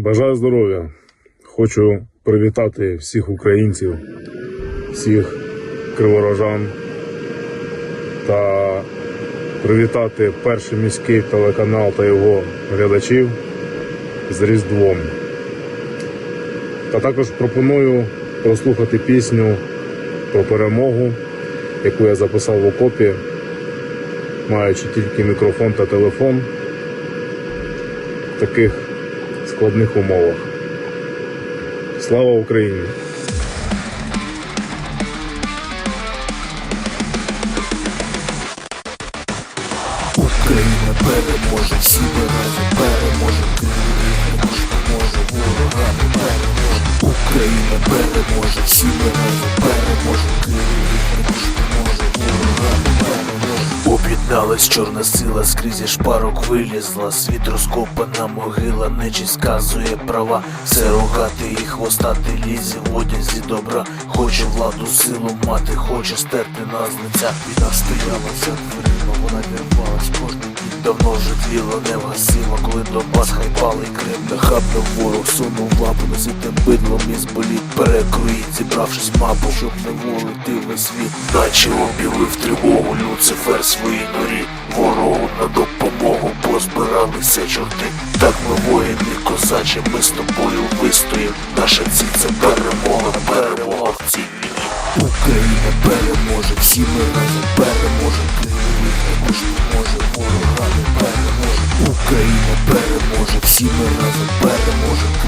Бажаю здоров'я. Хочу привітати всіх українців, всіх криворожан та привітати перший міський телеканал та його глядачів з Різдвом. Та також пропоную прослухати пісню про перемогу, яку я записав в окопі, маючи тільки мікрофон та телефон таких складних умовах. Слава Україні! Україна переможе, всі разом переможе Кривий переможе, ворога переможе Україна переможе, всі Об'єдналась чорна сила, скрізь шпарок вилізла. Світ розкопана могила, нечість сказує права. Все рогати і хвостати лізі в одязі добра. Хоче владу силу мати, хоче стерти нас лиця. Війна стояла за вона вірвалась Давно вже тліла, не вгасила, коли Донбас хайпали Крим Нахабно ворог сунув лапу, носитим бидлом із боліт Перекроїть, зібравшись мапу, щоб не волити весь світ. Наче об'явив тривогу, Люцифер своїй норі. Ворогу на допомогу позбиралися чорти. Так ми воїни козачі, ми з тобою вистоїм. Наша ціль це перемога, перемога в цій війні. Україна переможе, всі ми разом переможемо Україна переможе, всі ми разом переможемо.